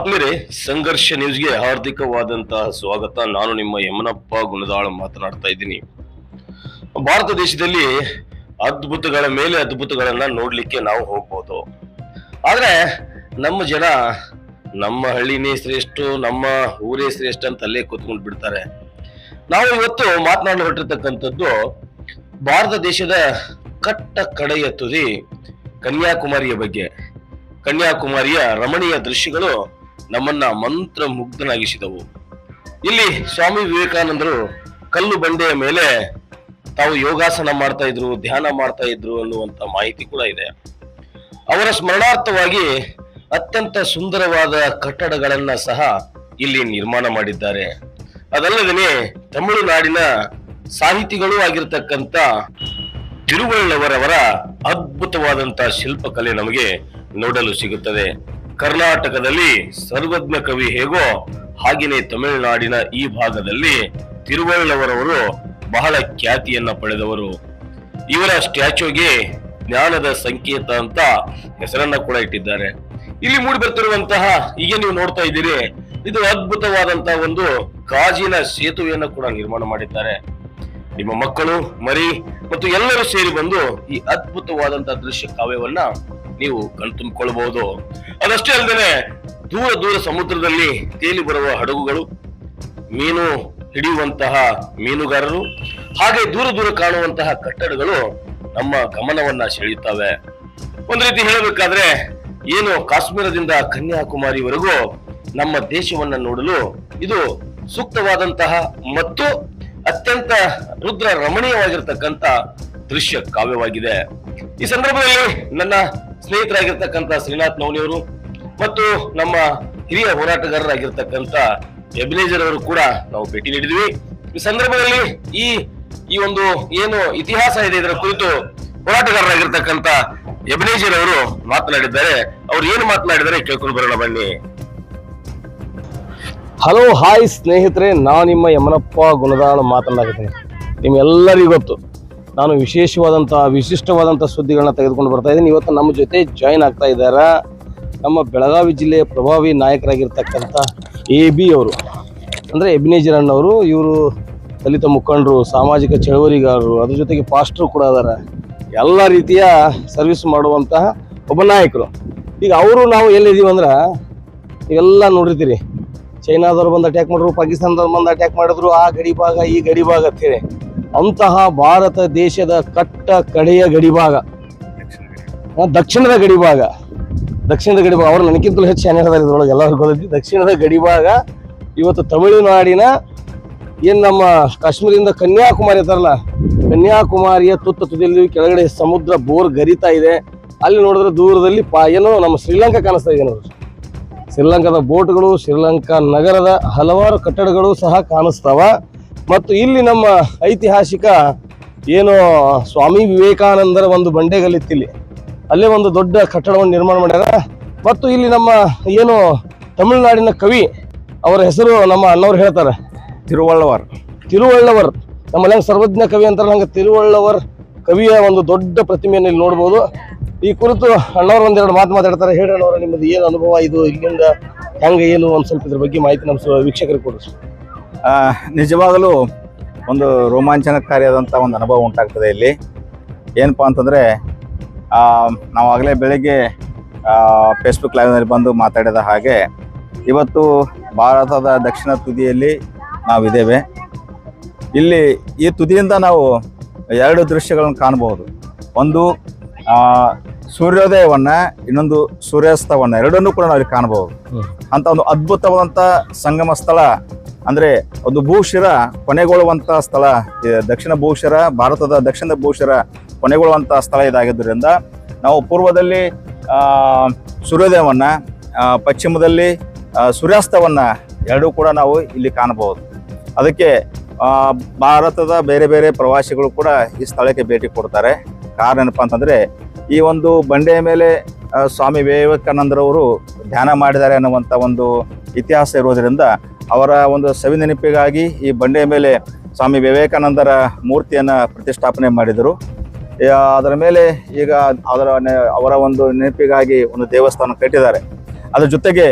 ಆತ್ಮೀಯರೇ, ಸಂಘರ್ಷ ನ್ಯೂಸ್ಗೆ ಹಾರ್ದಿಕವಾದಂತಹ ಸ್ವಾಗತ. ನಾನು ನಿಮ್ಮ ಯಮನಪ್ಪ ಗುಣದಾಳ ಮಾತನಾಡ್ತಾ ಇದ್ದೀನಿ. ಭಾರತ ದೇಶದಲ್ಲಿ ಅದ್ಭುತಗಳ ಮೇಲೆ ಅದ್ಭುತಗಳನ್ನ ನೋಡ್ಲಿಕ್ಕೆ ನಾವು ಹೋಗ್ಬೋದು. ಆದ್ರೆ, ನಮ್ಮ ಜನ ನಮ್ಮ ಹಳ್ಳಿನೇ ಶ್ರೇಷ್ಠ, ನಮ್ಮ ಊರೇ ಶ್ರೇಷ್ಠ ಅಂತ ಅಲ್ಲೇ ಕೂತ್ಕೊಂಡು ಬಿಡ್ತಾರೆ. ನಾವು ಇವತ್ತು ಮಾತನಾಡಲು ಹೊರಟಿರ್ತಕ್ಕಂಥದ್ದು ಭಾರತ ದೇಶದ ಕಟ್ಟ ಕಡೆಯ ತುದಿ ಕನ್ಯಾಕುಮಾರಿಯ ಬಗ್ಗೆ. ಕನ್ಯಾಕುಮಾರಿಯ ರಮಣೀಯ ದೃಶ್ಯಗಳು ನಮ್ಮನ್ನ ಮಂತ್ರ ಮುಗ್ಧನಾಗಿಸಿದವು ಇಲ್ಲಿ ಸ್ವಾಮಿ ವಿವೇಕಾನಂದರು ಕಲ್ಲು ಬಂಡೆಯ ಮೇಲೆ ತಾವು ಯೋಗಾಸನ ಮಾಡ್ತಾ ಇದ್ರು, ಧ್ಯಾನ ಮಾಡ್ತಾ ಇದ್ರು ಅನ್ನುವಂತ ಮಾಹಿತಿ ಕೂಡ ಇದೆ. ಅವರ ಸ್ಮರಣಾರ್ಥವಾಗಿ ಅತ್ಯಂತ ಸುಂದರವಾದ ಕಟ್ಟಡಗಳನ್ನ ಸಹ ಇಲ್ಲಿ ನಿರ್ಮಾಣ ಮಾಡಿದ್ದಾರೆ. ಅದಲ್ಲದೆ ತಮಿಳುನಾಡಿನ ಸಾಹಿತಿಗಳು ಆಗಿರ್ತಕ್ಕಂಥ ತಿರುವಳ್ಳವರವರ ಅದ್ಭುತವಾದಂತಹ ಶಿಲ್ಪಕಲೆ ನಮಗೆ ನೋಡಲು ಸಿಗುತ್ತದೆ. ಕರ್ನಾಟಕದಲ್ಲಿ ಸರ್ವಜ್ಞ ಕವಿ ಹೇಗೋ ಹಾಗೆಯೇ ತಮಿಳುನಾಡಿನ ಈ ಭಾಗದಲ್ಲಿ ತಿರುವಳ್ಳವರವರು ಬಹಳ ಖ್ಯಾತಿಯನ್ನ ಪಡೆದವರು. ಇವರ ಸ್ಟ್ಯಾಚ್ಯೂಗೆ ಜ್ಞಾನದ ಸಂಕೇತ ಅಂತ ಹೆಸರನ್ನ ಕೂಡ ಇಟ್ಟಿದ್ದಾರೆ. ಇಲ್ಲಿ ಮೂಡಿ ಬರ್ತಿರುವಂತಹ ಈಗ ನೀವು ನೋಡ್ತಾ ಇದ್ದೀರಿ, ಇದು ಅದ್ಭುತವಾದಂತಹ ಒಂದು ಗಾಜಿನ ಸೇತುವೆಯನ್ನು ಕೂಡ ನಿರ್ಮಾಣ ಮಾಡಿದ್ದಾರೆ. ನಿಮ್ಮ ಮಕ್ಕಳು, ಮರಿ ಮತ್ತು ಎಲ್ಲರೂ ಸೇರಿ ಬಂದು ಈ ಅದ್ಭುತವಾದಂತಹ ದೃಶ್ಯ ಕಾವ್ಯವನ್ನ ನೀವು ಕಣ್ತುಂಬಿಕೊಳ್ಳಬಹುದು ಅದಷ್ಟೇ ಅಲ್ಲದೆ ದೂರ ದೂರ ಸಮುದ್ರದಲ್ಲಿ ತೇಲಿ ಬರುವ ಹಡಗುಗಳು, ಮೀನು ಹಿಡಿಯುವಂತಹ ಮೀನುಗಾರರು, ಹಾಗೆ ದೂರ ದೂರ ಕಾಣುವಂತಹ ಕಟ್ಟಡಗಳು ನಮ್ಮ ಗಮನವನ್ನ ಸೆಳೆಯುತ್ತವೆ. ಒಂದು ರೀತಿ ಹೇಳಬೇಕಾದ್ರೆ, ಏನು ಕಾಶ್ಮೀರದಿಂದ ಕನ್ಯಾಕುಮಾರಿವರೆಗೂ ನಮ್ಮ ದೇಶವನ್ನ ನೋಡಲು ಇದು ಸೂಕ್ತವಾದಂತಹ ಮತ್ತು ಅತ್ಯಂತ ರುದ್ರ ರಮಣೀಯವಾಗಿರ್ತಕ್ಕಂಥ ದೃಶ್ಯ ಕಾವ್ಯವಾಗಿದೆ. ಈ ಸಂದರ್ಭದಲ್ಲಿ ನನ್ನ ಸ್ನೇಹಿತರಾಗಿರ್ತಕ್ಕಂಥ ಶ್ರೀನಾಥ್ ನವನಿಯವರು ಮತ್ತು ನಮ್ಮ ಹಿರಿಯ ಹೋರಾಟಗಾರರಾಗಿರ್ತಕ್ಕಂಥ ಎಬಿನೇಜರ್ ಅವರು ಕೂಡ ನಾವು ಭೇಟಿ ನೀಡಿದ್ವಿ. ಈ ಸಂದರ್ಭದಲ್ಲಿ ಈ ಈ ಒಂದು ಏನು ಇತಿಹಾಸ ಇದೆ ಇದರ ಕುರಿತು ಹೋರಾಟಗಾರರಾಗಿರ್ತಕ್ಕಂಥ ಎಬಿನೇಜರ್ ಅವರು ಮಾತನಾಡಿದ್ದಾರೆ. ಅವ್ರು ಏನು ಮಾತನಾಡಿದ್ದಾರೆ ಕೇಳ್ಕೊಂಡು ಬರೋಣ ಬನ್ನಿ. ಹಲೋ, ಹಾಯ್ ಸ್ನೇಹಿತರೆ, ನಾನು ನಿಮ್ಮ ಯಮನಪ್ಪ ಗುಣದಾಳ ಮಾತನಾಡಿದ್ದೇನೆ. ನಿಮ್ಗೆಲ್ಲರಿಗೂ ಗೊತ್ತು. ನಾನು ವಿಶೇಷವಾದಂಥ, ವಿಶಿಷ್ಟವಾದಂಥ ಸುದ್ದಿಗಳನ್ನ ತೆಗೆದುಕೊಂಡು ಬರ್ತಾ ಇದ್ದೀನಿ. ಇವತ್ತು ನಮ್ಮ ಜೊತೆ ಜಾಯಿನ್ ಆಗ್ತಾ ಇದ್ದಾರೆ. ನಮ್ಮ ಬೆಳಗಾವಿ ಜಿಲ್ಲೆಯ ಪ್ರಭಾವಿ ನಾಯಕರಾಗಿರ್ತಕ್ಕಂಥ ಎ ಬಿ ಅವರು. ಅಂದರೆ ಅಣ್ಣವರು ಇವರು ದಲಿತ ಮುಖಂಡರು, ಸಾಮಾಜಿಕ ಚಳವಳಿಗಾರರು, ಅದ್ರ ಜೊತೆಗೆ ಪಾಸ್ಟ್ರು ಕೂಡ ಇದ್ದಾರೆ. ಎಲ್ಲ ರೀತಿಯ ಸರ್ವಿಸ್ ಮಾಡುವಂತಹ ಒಬ್ಬ ನಾಯಕರು. ಈಗ ಅವರು ನಾವು ಎಲ್ಲಿದ್ದೀವಿ ಅಂದ್ರೆ, ಇವೆಲ್ಲ ನೋಡಿರ್ತೀರಿ. ಚೈನಾದವ್ರು ಬಂದು ಅಟ್ಯಾಕ್ ಮಾಡಿದ್ರು ಪಾಕಿಸ್ತಾನದವ್ರು ಬಂದು ಅಟ್ಯಾಕ್ ಮಾಡಿದ್ರು, ಆ ಗಡಿ ಭಾಗ, ಈ ಗಡಿ ಭಾಗ ಅಂತೇಳಿ ಅಂತಹ ಭಾರತ ದೇಶದ ಕಟ್ಟ ಕಡೆಯ ಗಡಿಭಾಗ. ದಕ್ಷಿಣದ ಗಡಿಭಾಗ. ದಕ್ಷಿಣದ ಗಡಿಭಾಗ. ಅವರು ನನಗಿಂತಲೂ ಹೆಚ್ಚು ಚೆನ್ನಾಗಿ ಇದರೊಳಗೆ ಗೊತ್ತೈತಿ ದಕ್ಷಿಣದ ಗಡಿಭಾಗ ಇವತ್ತು ತಮಿಳುನಾಡಿನ ಏನು ನಮ್ಮ ಕಾಶ್ಮೀರದಿಂದ ಕನ್ಯಾಕುಮಾರಿ ಇರ್ತಾರಲ್ಲ ಕನ್ಯಾಕುಮಾರಿಯ ತುತ್ತ ತುದಿಯಲ್ಲಿ ಕೆಳಗಡೆ ಸಮುದ್ರ ಬೋರ್ ಗರಿತಾ ಇದೆ. ಅಲ್ಲಿ ನೋಡಿದ್ರೆ ದೂರದಲ್ಲಿ ಪಾ, ಏನೋ ನಮ್ಮ ಶ್ರೀಲಂಕಾ ಕಾಣಿಸ್ತಾ ಇದೆ ನೋಡ್ರಿ. ಶ್ರೀಲಂಕಾದ ಬೋಟ್ಗಳು, ಶ್ರೀಲಂಕಾ ನಗರದ ಹಲವಾರು ಕಟ್ಟಡಗಳು ಸಹ ಕಾಣಿಸ್ತಾವ. ಮತ್ತು ಇಲ್ಲಿ ನಮ್ಮ ಐತಿಹಾಸಿಕ ಏನು ಸ್ವಾಮಿ ವಿವೇಕಾನಂದರ ಒಂದು ಬಂಡೆಗಲ್ಲಿತ್ತಿಲ್ಲಿ ಅಲ್ಲೇ ಒಂದು ದೊಡ್ಡ ಕಟ್ಟಡವನ್ನು ನಿರ್ಮಾಣ ಮಾಡ್ಯಾರ. ಮತ್ತು ಇಲ್ಲಿ ನಮ್ಮ ಏನು ತಮಿಳುನಾಡಿನ ಕವಿ ಅವರ ಹೆಸರು ನಮ್ಮ ಅಣ್ಣವ್ರು ಹೇಳ್ತಾರೆ. ತಿರುವಳ್ಳವರ್. ತಿರುವಳ್ಳವರ್. ನಮ್ಮ ಹೆಂಗ್ ಸರ್ವಜ್ಞ ಕವಿ ಅಂತಾರೆ ನಂಗೆ ತಿರುವಳ್ಳವರ್ ಕವಿಯ ಒಂದು ದೊಡ್ಡ ಪ್ರತಿಮೆಯನ್ನು ಇಲ್ಲಿ ನೋಡ್ಬೋದು. ಈ ಕುರಿತು ಅಣ್ಣವ್ರು ಒಂದೆರಡು ಮಾತು ಮಾತಾಡ್ತಾರೆ. ಹೇಳಿ ಅಣ್ಣವ್ರ ನಿಮ್ಮದು ಏನು ಅನುಭವ ಇದು ಇಲ್ಲಿಂದ ಹೆಂಗೆ ಏನು ಒಂದು ಸ್ವಲ್ಪ ಇದ್ರ ಬಗ್ಗೆ ಮಾಹಿತಿ ನಮ್ಮ ವೀಕ್ಷಕರಿಗೆ ಆ, ನಿಜವಾಗಲೂ ಒಂದು ರೋಮಾಂಚನಕಾರಿಯಾದಂಥ ಒಂದು ಅನುಭವ ಉಂಟಾಗ್ತದೆ ಇಲ್ಲಿ. ಏನಪ್ಪ ಅಂತಂದರೆ ನಾವು ಆಗಲೇ ಬೆಳಗ್ಗೆ ಫೇಸ್ಬುಕ್ ಲೈವ್ನಲ್ಲಿ ಬಂದು ಮಾತಾಡಿದ ಹಾಗೆ ಇವತ್ತು ಭಾರತದ ದಕ್ಷಿಣ ತುದಿಯಲ್ಲಿ ನಾವಿದ್ದೇವೆ. ಇಲ್ಲಿ ಈ ತುದಿಯಿಂದ ನಾವು ಎರಡು ದೃಶ್ಯಗಳನ್ನು ಕಾಣಬಹುದು. ಒಂದು ಸೂರ್ಯೋದಯವನ್ನು ಇನ್ನೊಂದು ಸೂರ್ಯಾಸ್ತವನ್ನು ಎರಡನ್ನೂ ಕೂಡ ನಾವು ಇಲ್ಲಿ ಕಾಣಬಹುದು. ಅಂತ ಒಂದು ಅದ್ಭುತವಾದಂಥ ಸಂಗಮ ಸ್ಥಳ ಅಂದ್ರೆ ಒಂದು ಭೂಶಿರ ಕೊನೆಗೊಳ್ಳುವಂತ ಸ್ಥಳ ದಕ್ಷಿಣ ಭೂಶಿರ ಭಾರತದ ದಕ್ಷಿಣ ಭೂಶಿರ ಕೊನೆಗೊಳ್ಳುವಂತ ಸ್ಥಳ ಇದಾಗಿದ್ದರಿಂದ ನಾವು ಪೂರ್ವದಲ್ಲಿ ಸೂರ್ಯೋದಯವನ್ನ ಪಶ್ಚಿಮದಲ್ಲಿ ಸೂರ್ಯಾಸ್ತವನ್ನ ಎರಡೂ ಕೂಡ ನಾವು ಇಲ್ಲಿ ಕಾಣಬಹುದು. ಅದಕ್ಕೆ ಭಾರತದ ಬೇರೆ ಬೇರೆ ಪ್ರವಾಸಿಗಳು ಕೂಡ ಈ ಸ್ಥಳಕ್ಕೆ ಭೇಟಿ ಕೊಡ್ತಾರೆ. ಕಾರಣ ಏನಪ್ಪಾ ಅಂತಂದ್ರೆ, ಈ ಒಂದು ಬಂಡೆಯ ಮೇಲೆ ಸ್ವಾಮಿ ವಿವೇಕಾನಂದರವರು ಧ್ಯಾನ ಮಾಡಿದ್ದಾರೆ ಅನ್ನುವಂಥ ಒಂದು ಇತಿಹಾಸ ಇರೋದರಿಂದ ಅವರ ಒಂದು ಸವಿ ನೆನಪಿಗಾಗಿ ಈ ಬಂಡೆಯ ಮೇಲೆ ಸ್ವಾಮಿ ವಿವೇಕಾನಂದರ ಮೂರ್ತಿಯನ್ನು ಪ್ರತಿಷ್ಠಾಪನೆ ಮಾಡಿದರು. ಅದರ ಮೇಲೆ ಈಗ ಅದರ ಅವರ ಒಂದು ನೆನಪಿಗಾಗಿ ಒಂದು ದೇವಸ್ಥಾನ ಕಟ್ಟಿದ್ದಾರೆ. ಅದರ ಜೊತೆಗೆ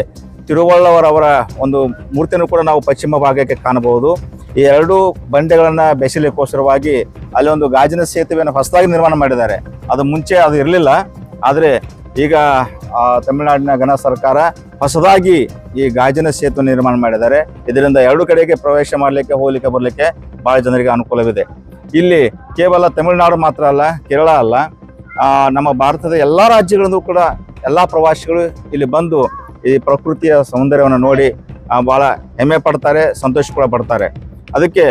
ತಿರುವಳ್ಳವರವರ ಒಂದು ಮೂರ್ತಿಯನ್ನು ಕೂಡ ನಾವು ಪಶ್ಚಿಮ ಭಾಗಕ್ಕೆ ಕಾಣಬಹುದು. ಈ ಎರಡು ಬಂಡೆಗಳನ್ನು ಬೆಸಲಿಕ್ಕೋಸ್ಕರವಾಗಿ ಅಲ್ಲಿ ಒಂದು ಗಾಜಿನ ಸೇತುವೆಯನ್ನು ಹೊಸದಾಗಿ ನಿರ್ಮಾಣ ಮಾಡಿದ್ದಾರೆ. ಅದು ಮುಂಚೆ ಅದು ಇರಲಿಲ್ಲ. ಆದರೆ ಈಗ ತಮಿಳುನಾಡಿನ ಘನ ಸರ್ಕಾರ ಹೊಸದಾಗಿ ಈ ಗಾಜಿನ ಸೇತುವೆ ನಿರ್ಮಾಣ ಮಾಡಿದ್ದಾರೆ. ಇದರಿಂದ ಎರಡು ಕಡೆಗೆ ಪ್ರವೇಶ ಮಾಡಲಿಕ್ಕೆ, ಹೋಗ್ಲಿಕ್ಕೆ, ಬರಲಿಕ್ಕೆ ಬಹಳ ಜನರಿಗೆ ಅನುಕೂಲವಿದೆ. ಇಲ್ಲಿ ಕೇವಲ ತಮಿಳುನಾಡು ಮಾತ್ರ ಅಲ್ಲ, ಕೇರಳ ಅಲ್ಲ ನಮ್ಮ ಭಾರತದ ಎಲ್ಲ ರಾಜ್ಯಗಳಲ್ಲೂ ಕೂಡ ಎಲ್ಲ ಪ್ರವಾಸಿಗಳು ಇಲ್ಲಿ ಬಂದು ಈ ಪ್ರಕೃತಿಯ ಸೌಂದರ್ಯವನ್ನು ನೋಡಿ ಭಾಳ ಹೆಮ್ಮೆ ಪಡ್ತಾರೆ, ಸಂತೋಷ ಕೂಡ ಪಡ್ತಾರೆ. ಅದಕ್ಕೆ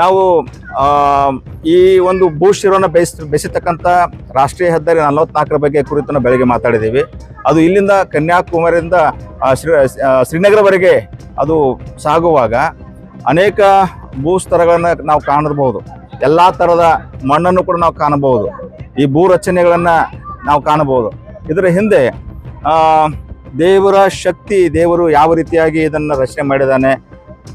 ನಾವು ಈ ಒಂದು ಭೂಶಿರವನ್ನು ಬೇಯಿಸ್ ಬೆಸಿತಕ್ಕಂಥ ರಾಷ್ಟ್ರೀಯ ಹೆದ್ದಾರಿ ನಲವತ್ನಾಲ್ಕರ ಬಗ್ಗೆ ಕುರಿತು ನಾವು ಬೆಳಗ್ಗೆ ಮಾತಾಡಿದ್ದೀವಿ. ಅದು ಇಲ್ಲಿಂದ ಕನ್ಯಾಕುಮಾರಿಯಿಂದ ಶ್ರೀ ಶ್ರೀನಗರವರೆಗೆ ಅದು ಸಾಗುವಾಗ ಅನೇಕ ಭೂಸ್ತರಗಳನ್ನು ನಾವು ಕಾಣಬಹುದು. ಎಲ್ಲ ಥರದ ಮಣ್ಣನ್ನು ಕೂಡ ನಾವು ಕಾಣಬಹುದು. ಈ ಭೂ ರಚನೆಗಳನ್ನು ನಾವು ಕಾಣಬಹುದು. ಇದರ ಹಿಂದೆ ದೇವರ ಶಕ್ತಿ ದೇವರು ಯಾವ ರೀತಿಯಾಗಿ ಇದನ್ನು ರಚನೆ ಮಾಡಿದ್ದಾನೆ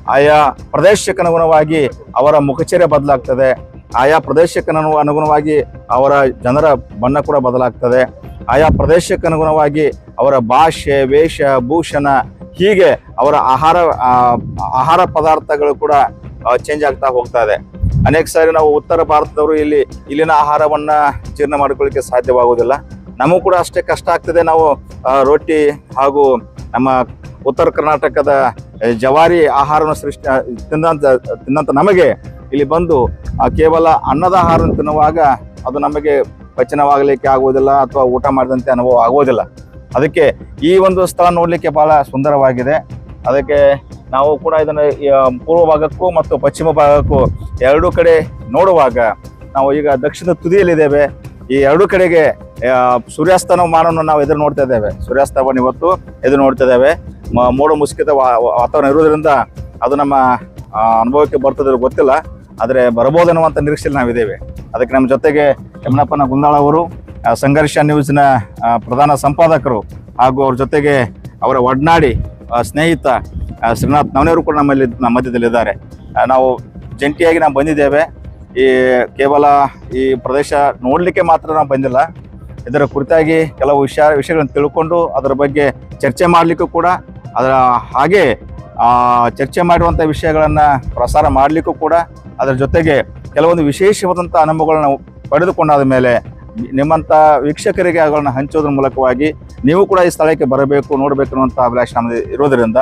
ಆಯಾ ಪ್ರದೇಶಕ್ಕೆ ಅನುಗುಣವಾಗಿ ಅವರ ಮುಖಚರ್ಯ ಬದಲಾಗ್ತದೆ. ಆಯಾ ಪ್ರದೇಶಕ್ಕೆ ಅನು- ಅನುಗುಣವಾಗಿ ಅವರ ಜನರ ಬಣ್ಣ ಕೂಡ ಬದಲಾಗ್ತದೆ. ಆಯಾ ಪ್ರದೇಶಕ್ಕೆ ಅನುಗುಣವಾಗಿ ಅವರ ಭಾಷೆ, ವೇಷ, ಭೂಷಣ ಹೀಗೆ ಅವರ ಆಹಾರ ಆಹಾರ ಪದಾರ್ಥಗಳು ಕೂಡ ಚೇಂಜ್ ಆಗ್ತಾ ಹೋಗ್ತಾ ಇದೆ. ಅನೇಕ ಸಾರಿ ನಾವು ಉತ್ತರ ಭಾರತದವರು ಇಲ್ಲಿ, ಇಲ್ಲಿನ ಆಹಾರವನ್ನು ಜೀರ್ಣ ಮಾಡ್ಕೊಳ್ಳಿಕ್ಕೆ ಸಾಧ್ಯವಾಗುವುದಿಲ್ಲ. ನಮಗೂ ಕೂಡ ಅಷ್ಟೇ ಕಷ್ಟ ಆಗ್ತದೆ ನಾವು ರೊಟ್ಟಿ ಹಾಗೂ ನಮ್ಮ ಉತ್ತರ ಕರ್ನಾಟಕದ ಜವಾರಿ ಆಹಾರವನ್ನು ಸೃಷ್ಟಿ ತಿನ್ನಂತ ತಿನ್ನಂತ ನಮಗೆ ಇಲ್ಲಿ ಬಂದು ಕೇವಲ ಅನ್ನದ ಆಹಾರ ತಿನ್ನುವಾಗ ಅದು ನಮಗೆ ಪಚನವಾಗಲಿಕ್ಕೆ ಆಗುವುದಿಲ್ಲ ಅಥವಾ ಊಟ ಮಾಡಿದಂತೆ ಅನುಭವ ಆಗುವುದಿಲ್ಲ. ಅದಕ್ಕೆ ಈ ಒಂದು ಸ್ಥಳ ನೋಡಲಿಕ್ಕೆ ಬಹಳ ಸುಂದರವಾಗಿದೆ. ಅದಕ್ಕೆ ನಾವು ಕೂಡ ಇದನ್ನು ಪೂರ್ವ ಭಾಗಕ್ಕೂ ಮತ್ತು ಪಶ್ಚಿಮ ಭಾಗಕ್ಕೂ ಎರಡೂ ಕಡೆ ನೋಡುವಾಗ ನಾವು ಈಗ ದಕ್ಷಿಣ ತುದಿಯಲ್ಲಿದ್ದೇವೆ. ಈ ಎರಡೂ ಕಡೆಗೆ ಸೂರ್ಯಾಸ್ತನ ಮಾನವನ್ನು ನಾವು ಎದುರು ನೋಡ್ತಾ ಇದ್ದೇವೆ. ಸೂರ್ಯಾಸ್ತವನ್ನು ಇವತ್ತು ಎದುರು ನೋಡ್ತಾ ಇದ್ದೇವೆ. ಮೋಡ ಮುಸುಕಿದ ವಾ- ವಾತಾವರಣ ಇರುವುದರಿಂದ ಅದು ನಮ್ಮ ಅನುಭವಕ್ಕೆ ಬರ್ತದೆ ಗೊತ್ತಿಲ್ಲ. ಆದರೆ ಬರಬಹುದು ಅನ್ನುವಂಥ ನಿರೀಕ್ಷೆಯಲ್ಲಿ ನಾವಿದ್ದೇವೆ. ಅದಕ್ಕೆ ನಮ್ಮ ಜೊತೆಗೆ ಯಮನಪ್ಪನ ಗುಂದಾಳ ಅವರು ಸಂಘರ್ಷ ನ್ಯೂಸ್ನ ಪ್ರಧಾನ ಸಂಪಾದಕರು ಹಾಗೂ ಅವ್ರ ಜೊತೆಗೆ ಅವರ ಒಡನಾಡಿ ಸ್ನೇಹಿತ ಶ್ರೀನಾಥ್ ನವನೇವರು ಕೂಡ ನಮ್ಮಲ್ಲಿ, ನಮ್ಮ ಮಧ್ಯದಲ್ಲಿದ್ದಾರೆ ನಾವು ಜಂಟಿಯಾಗಿ ನಾವು ಬಂದಿದ್ದೇವೆ. ಈ, ಕೇವಲ ಈ ಪ್ರದೇಶ ನೋಡಲಿಕ್ಕೆ ಮಾತ್ರ ನಾವು ಬಂದಿಲ್ಲ. ಇದರ ಕುರಿತಾಗಿ ಕೆಲವು ವಿಷಯ, ವಿಷಯಗಳನ್ನು ತಿಳ್ಕೊಂಡು ಅದರ ಬಗ್ಗೆ ಚರ್ಚೆ ಮಾಡಲಿಕ್ಕೂ ಕೂಡ ಅದರ ಹಾಗೆ ಚರ್ಚೆ ಮಾಡುವಂಥ ವಿಷಯಗಳನ್ನು ಪ್ರಸಾರ ಮಾಡಲಿಕ್ಕೂ ಕೂಡ ಅದರ ಜೊತೆಗೆ ಕೆಲವೊಂದು ವಿಶೇಷವಾದಂಥ ಅನುಭವಗಳನ್ನ ಪಡೆದುಕೊಂಡಾದ ಮೇಲೆ ನಿಮ್ಮಂಥ ವೀಕ್ಷಕರಿಗೆ ಅವುಗಳನ್ನ ಹಂಚೋದ್ರ ಮೂಲಕವಾಗಿ ನೀವು ಕೂಡ ಈ ಸ್ಥಳಕ್ಕೆ ಬರಬೇಕು, ನೋಡಬೇಕು ಅನ್ನುವಂಥ ಅಭಿಲಾಷೆ ನಮ್ಮದು ಇರೋದರಿಂದ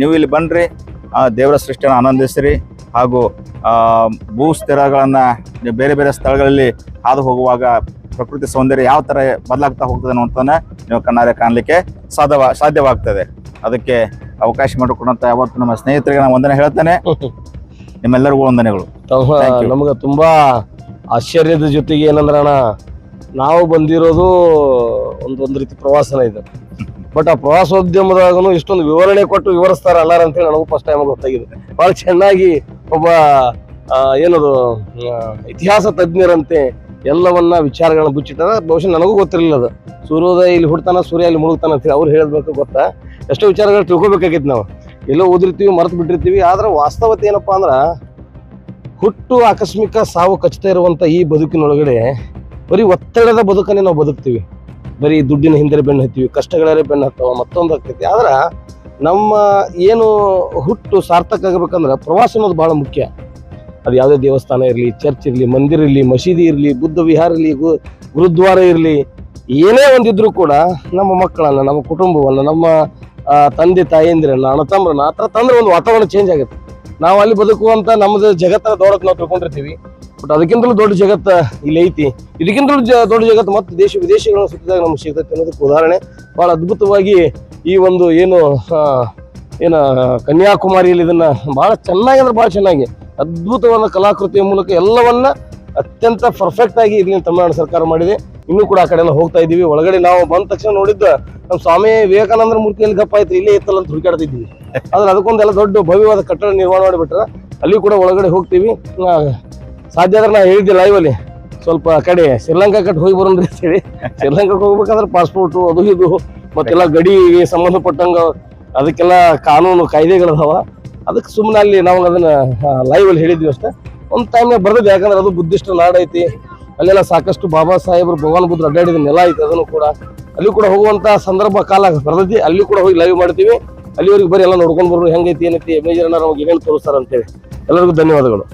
ನೀವು ಇಲ್ಲಿ ಬನ್ನಿರಿ ದೇವರ ಸೃಷ್ಟಿಯನ್ನು ಆನಂದಿಸಿರಿ ಹಾಗೂ ಭೂ ಸ್ಥಿರಗಳನ್ನು ಬೇರೆ ಬೇರೆ ಸ್ಥಳಗಳಲ್ಲಿ ಹಾದು ಹೋಗುವಾಗ ಪ್ರಕೃತಿ ಸೌಂದರ್ಯ ಯಾವ ಥರ ಬದಲಾಗ್ತಾ ಹೋಗ್ತದೆ ಅನ್ನುವಂಥನ್ನ ನೀವು ಕಣ್ಣಾರೆ ಕಾಣಲಿಕ್ಕೆ ಸಾಧ್ಯವ ಸಾಧ್ಯವಾಗ್ತದೆ. ಅದಕ್ಕೆ ಅವಕಾಶ ಮಾಡಿಕೊಡಂತ ಯಾವತ್ತು ನಮ್ಮ ಸ್ನೇಹಿತರಿಗೆ ನಾನು ವಂದನೆ ಹೇಳ್ತೇನೆ. ನಿಮ್ಮೆಲ್ಲರಿಗೂ ವಂದನೆಗಳು. ನಮಗೆ ತುಂಬಾ ಆಶ್ಚರ್ಯದ ಜೊತೆಗೆ ಏನಂದ್ರೆ ಅಣ್ಣ ನಾವು ಬಂದಿರೋದು ಒಂದು ಒಂದು ರೀತಿ ಪ್ರವಾಸನ ಇದು. ಬಟ್ ಆ ಪ್ರವಾಸೋದ್ಯಮದಾಗನು ಇಷ್ಟೊಂದು ವಿವರಣೆ ಕೊಟ್ಟು ವಿವರಿಸ್ತಾರ ಅಲ್ಲಾರ ಅಂತೇಳಿ ನನಗೂ ಫಸ್ಟ್ ಟೈಮ್ ಗೊತ್ತಾಗಿದೆ. ಬಹಳ ಚೆನ್ನಾಗಿ ಒಬ್ಬ ಏನದು ಇತಿಹಾಸ ತಜ್ಞರಂತೆ ಎಲ್ಲವನ್ನ ವಿಚಾರಗಳನ್ನ ಬುಚ್ಚಿಟ್ಟಾರ ಬಹುಶಃ ನನಗೂ ಗೊತ್ತಿರಲಿಲ್ಲ ಅದು. ಸೂರ್ಯೋದಯ ಇಲ್ಲಿ ಹುಡ್ತಾನ, ಸೂರ್ಯ ಇಲ್ಲಿ ಮುಳುಗ್ತಾನ ಅಂತೇಳಿ ಅವ್ರು ಹೇಳಬೇಕು ಗೊತ್ತಾ. ಎಷ್ಟೋ ವಿಚಾರಗಳು ತಿಳ್ಕೊಬೇಕಾಗಿತ್ತು ನಾವು. ಎಲ್ಲೋ ಓದಿರ್ತೀವಿ ಮರೆತು ಬಿಟ್ಟಿರ್ತೀವಿ, ಆದ್ರೆ ವಾಸ್ತವತೆ ಏನಪ್ಪಾ ಅಂದ್ರ, ಹುಟ್ಟು ಆಕಸ್ಮಿಕ ಸಾವು ಖಚಿತ ಇರುವಂತ ಈ ಬದುಕಿನೊಳಗಡೆ ಬರೀ ಒತ್ತಡದ ಬದುಕನ್ನೇ ನಾವು ಬದುಕ್ತೀವಿ. ಬರೀ ದುಡ್ಡಿನ ಹಿಂದೆ ಬೆನ್ನು ಹತ್ತೀವಿ ಕಷ್ಟಗಳೇ ಬೆನ್ನು ಹತ್ತವ, ಮತ್ತೊಂದು ಆಗ್ತೈತಿ. ಆದ್ರೆ ನಮ್ಮ ಏನು ಹುಟ್ಟು ಸಾರ್ಥಕ ಆಗಬೇಕಂದ್ರೆ ಪ್ರವಾಸ ಅನ್ನೋದು ಬಹಳ ಮುಖ್ಯ. ಅದು ಯಾವುದೇ ದೇವಸ್ಥಾನ ಇರಲಿ ಚರ್ಚ್ ಇರಲಿ, ಮಂದಿರ ಇರಲಿ, ಮಸೀದಿ ಇರಲಿ, ಬುದ್ಧ ವಿಹಾರ ಇರಲಿ ಗುರುದ್ವಾರ ಇರಲಿ, ಏನೇ ಒಂದಿದ್ರೂ ಕೂಡ ನಮ್ಮ ಮಕ್ಕಳನ್ನು, ನಮ್ಮ ಕುಟುಂಬವನ್ನು, ನಮ್ಮ ತಂದೆ ತಾಯಂದಿರನ್ನ, ಅಣ್ಣ ತಮ್ಮರನ್ನ ಆ ಥರ ತಂದ್ರೆ ಒಂದು ವಾತಾವರಣ ಚೇಂಜ್ ಆಗುತ್ತೆ. ನಾವು ಅಲ್ಲಿ ಬದುಕುವಂಥ ನಮ್ಮದು ಜಗತ್ತನ್ನ ದೊಡ್ಡದು ನಾವು ತಿಳ್ಕೊಂಡಿರ್ತೀವಿ. ಬಟ್ ಅದಕ್ಕಿಂತಲೂ ದೊಡ್ಡ ಜಗತ್ತು ಇಲ್ಲಿ ಐತಿ. ಇದಕ್ಕಿಂತಲೂ ಜ ದೊಡ್ಡ ಜಗತ್ತು ಮತ್ತು ದೇಶ ವಿದೇಶಗಳ ಸುತ್ತಿದಾಗ ನಮ್ಗೆ ಸಿಗ್ತೈತೆ ಅನ್ನೋದಕ್ಕೆ ಉದಾಹರಣೆ. ಭಾಳ ಅದ್ಭುತವಾಗಿ ಈ ಒಂದು ಏನು ಏನ, ಕನ್ಯಾಕುಮಾರಿಯಲ್ಲಿ ಇದನ್ನು ಭಾಳ ಚೆನ್ನಾಗಿ ಅಂದ್ರೆ ಭಾಳ ಚೆನ್ನಾಗಿ ಅದ್ಭುತವಾದ ಕಲಾಕೃತಿಯ ಮೂಲಕ ಎಲ್ಲವನ್ನ ಅತ್ಯಂತ ಪರ್ಫೆಕ್ಟ್ ಆಗಿ ಇಲ್ಲಿ ತಮಿಳುನಾಡು ಸರ್ಕಾರ ಮಾಡಿದೆ. ಇನ್ನೂ ಕೂಡ ಆ ಕಡೆ ಎಲ್ಲ ಹೋಗ್ತಾ ಇದೀವಿ ಒಳಗಡೆ ನಾವು ಬಂದ ತಕ್ಷಣ ನೋಡಿದ್ದ ನಮ್ಮ ಸ್ವಾಮಿ ವಿವೇಕಾನಂದರ ಮೂರ್ತಿಯಲ್ಲಿ ಗಪ್ಪ ಆಯ್ತು? ಇಲ್ಲೇ ಇತ್ತಲ್ಲ ಅಂತ ಹುಡುಕಾಡ್ತಿದ್ವಿ ಆದ್ರೆ ಅದಕ್ಕೊಂದೆಲ್ಲ ದೊಡ್ಡ ಭವ್ಯವಾದ ಕಟ್ಟಡ ನಿರ್ಮಾಣ ಮಾಡಿಬಿಟ್ರ ಅಲ್ಲಿ ಕೂಡ ಒಳಗಡೆ ಹೋಗ್ತೀವಿ. ಸಾಧ್ಯ ಆದ್ರೆ ನಾ ಹೇಳಿದ್ದೆ ಅಲ್ಲಿ. ಸ್ವಲ್ಪ ಕಡೆ ಶ್ರೀಲಂಕಾ ಕಟ್ ಹೋಗಿ ಬರೋಣ ಅಂತ ಹೇಳಿ. ಶ್ರೀಲಂಕಾಕ್ಕೆ ಹೋಗ್ಬೇಕಾದ್ರೆ ಪಾಸ್ಪೋರ್ಟ್ ಅದು ಇದು, ಮತ್ತೆಲ್ಲ ಗಡಿಗೆ ಸಂಬಂಧಪಟ್ಟಂಗ, ಅದಕ್ಕೆಲ್ಲ ಕಾನೂನು ಕಾಯ್ದೆಗಳದಾವ. ಅದಕ್ಕೆ ಸುಮ್ಮನೆ ಅಲ್ಲಿ ನಾವು ಅದನ್ನ ಲೈವ್ ಅಲ್ಲಿ ಹೇಳಿದ್ವಿ ಅಷ್ಟೇ. ಒಂದು ಟೈಮ್ ಬರ್ದಿದ್ದೆ, ಯಾಕಂದ್ರೆ ಅದು ಬುದ್ಧಿಸ್ಟ್ ನಾಡೈತಿ ಅಲ್ಲೆಲ್ಲ ಸಾಕಷ್ಟು ಬಾಬಾ ಸಾಹೇಬರು, ಭಗವಾನ್ ಬುದ್ಧ ಅಡ್ಡಾಡಿದ ನೆಲ ಐತಿ ಅದನ್ನು ಕೂಡ. ಅಲ್ಲಿ ಕೂಡ ಹೋಗುವಂತ ಸಂದರ್ಭ ಕಾಲ ಬರ್ತೈತಿ ಅಲ್ಲಿ ಕೂಡ ಹೋಗಿ ಲೈವ್ ಮಾಡ್ತೀವಿ. ಅಲ್ಲಿವರೆಗೆ ಬರೀ ಎಲ್ಲ ನೋಡ್ಕೊಂಡು ಬರೋರು, ಹೆಂಗೈತಿ, ಏನೈತಿ ಮೇಜರ್ ನಮಗೆ ಏನೇನು ತೋರಿಸ್ತಾರಂತೇಳಿ. ಎಲ್ಲರಿಗೂ ಧನ್ಯವಾದಗಳು.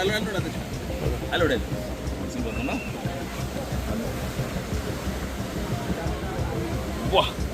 ಒಂದೊಂದು ಸೀನ್ ನೋಡಿ ಅಲ್ಲಿ ಅಲ್ಲಿ